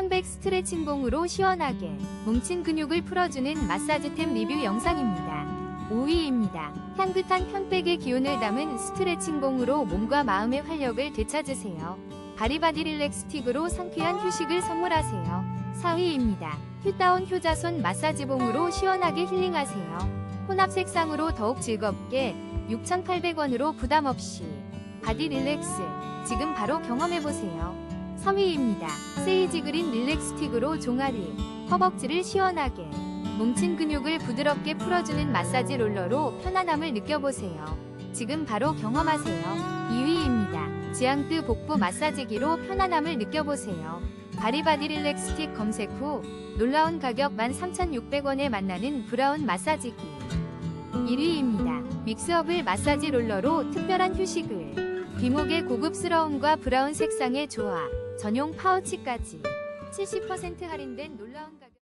편백 스트레칭봉으로 시원하게 뭉친 근육을 풀어주는 마사지템 리뷰 영상입니다. 5위입니다. 향긋한 편백의 기운을 담은 스트레칭봉으로 몸과 마음의 활력을 되찾으세요. 바리바디 릴렉스틱으로 상쾌한 휴식을 선물하세요. 4위입니다. 휴다운 효자손 마사지봉으로 시원하게 힐링하세요. 혼합 색상으로 더욱 즐겁게 6,800원으로 부담 없이 바디 릴렉스 지금 바로 경험해보세요. 3위입니다. 세이지 그린 릴렉스틱으로 종아리, 허벅지를 시원하게 뭉친 근육을 부드럽게 풀어주는 마사지 롤러로 편안함을 느껴보세요. 지금 바로 경험하세요. 2위입니다. 지앙뜨 복부 마사지기로 편안함을 느껴보세요. 바리바디 릴렉스틱 검색 후 놀라운 가격 13,600원에 만나는 브라운 마사지기. 1위입니다. 믹스업을 마사지 롤러로 특별한 휴식을. 귀목의 고급스러움과 브라운 색상의 조화, 전용 파우치까지 70% 할인된 놀라운 가격.